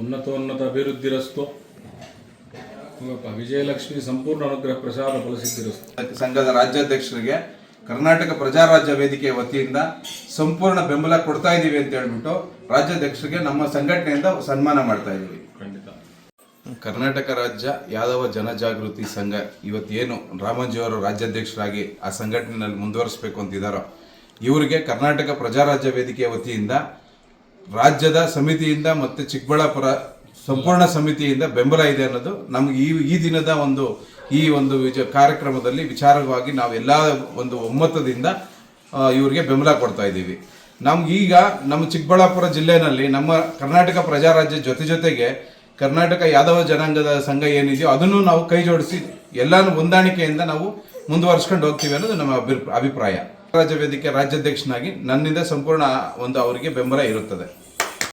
ಉನ್ನತೋನ್ನತ ಅಭಿವೃದ್ಧಿ ರಸ್ತು ವಿಜಯಲಕ್ಷ್ಮಿ ಸಂಪೂರ್ಣ ಅನುಗ್ರಹ ಪ್ರಸಾದ ಫಲಸಿದ್ಧಿರಸ್ತು. ಸಂಘದ ರಾಜ್ಯಾಧ್ಯಕ್ಷರಿಗೆ ಕರ್ನಾಟಕ ಪ್ರಜಾರಾಜ್ಯ ವೇದಿಕೆಯ ವತಿಯಿಂದ ಸಂಪೂರ್ಣ ಬೆಂಬಲ ಕೊಡ್ತಾ ಇದ್ದೀವಿ ಅಂತ ಹೇಳ್ಬಿಟ್ಟು ರಾಜ್ಯಾಧ್ಯಕ್ಷರಿಗೆ ನಮ್ಮ ಸಂಘಟನೆಯಿಂದ ಸನ್ಮಾನ ಮಾಡ್ತಾ ಇದ್ದೀವಿ ಖಂಡಿತ. ಕರ್ನಾಟಕ ರಾಜ್ಯ ಯಾದವ ಜನಜಾಗೃತಿ ಸಂಘ ಇವತ್ತೇನು ರಾಮಂಜಿಯವರು ರಾಜ್ಯಾಧ್ಯಕ್ಷರಾಗಿ ಆ ಸಂಘಟನೆಯಲ್ಲಿ ಮುಂದುವರಿಸಬೇಕು ಅಂತಿದ್ದಾರೋ ಇವರಿಗೆ ಕರ್ನಾಟಕ ಪ್ರಜಾರಾಜ್ಯ ವೇದಿಕೆಯ ವತಿಯಿಂದ ರಾಜ್ಯದ ಸಮಿತಿಯಿಂದ ಮತ್ತು ಚಿಕ್ಕಬಳ್ಳಾಪುರ ಸಂಪೂರ್ಣ ಸಮಿತಿಯಿಂದ ಬೆಂಬಲ ಇದೆ ಅನ್ನೋದು ನಮ್ಗೆ ಈ ಈ ದಿನದ ಒಂದು, ಈ ಒಂದು ವಿಜ, ಕಾರ್ಯಕ್ರಮದಲ್ಲಿ ವಿಚಾರವಾಗಿ ನಾವೆಲ್ಲ ಒಂದು ಒಮ್ಮತದಿಂದ ಇವರಿಗೆ ಬೆಂಬಲ ಕೊಡ್ತಾ ಇದ್ದೀವಿ. ನಮ್ಗೆ ಈಗ ನಮ್ಮ ಚಿಕ್ಕಬಳ್ಳಾಪುರ ಜಿಲ್ಲೆನಲ್ಲಿ ನಮ್ಮ ಕರ್ನಾಟಕ ಪ್ರಜಾರಾಜ್ಯ ಜೊತೆ ಜೊತೆಗೆ ಕರ್ನಾಟಕ ಯಾದವ ಜನಾಂಗದ ಸಂಘ ಏನಿದೆಯೋ ಅದನ್ನು ನಾವು ಕೈ ಜೋಡಿಸಿ ಎಲ್ಲಾನು ಹೊಂದಾಣಿಕೆಯಿಂದ ನಾವು ಮುಂದುವರ್ಸ್ಕೊಂಡು ಹೋಗ್ತೀವಿ ಅನ್ನೋದು ನಮ್ಮ ಅಭಿ- ಅಭಿಪ್ರಾಯ. ರಾಜ್ಯ ವೇದಿಕೆ ರಾಜ್ಯಾಧ್ಯಕ್ಷನಾಗಿ ನನ್ನಿಂದ ಸಂಪೂರ್ಣ ಒಂದು ಅವರಿಗೆ ಬೆಂಬಲ ಇರುತ್ತದೆ.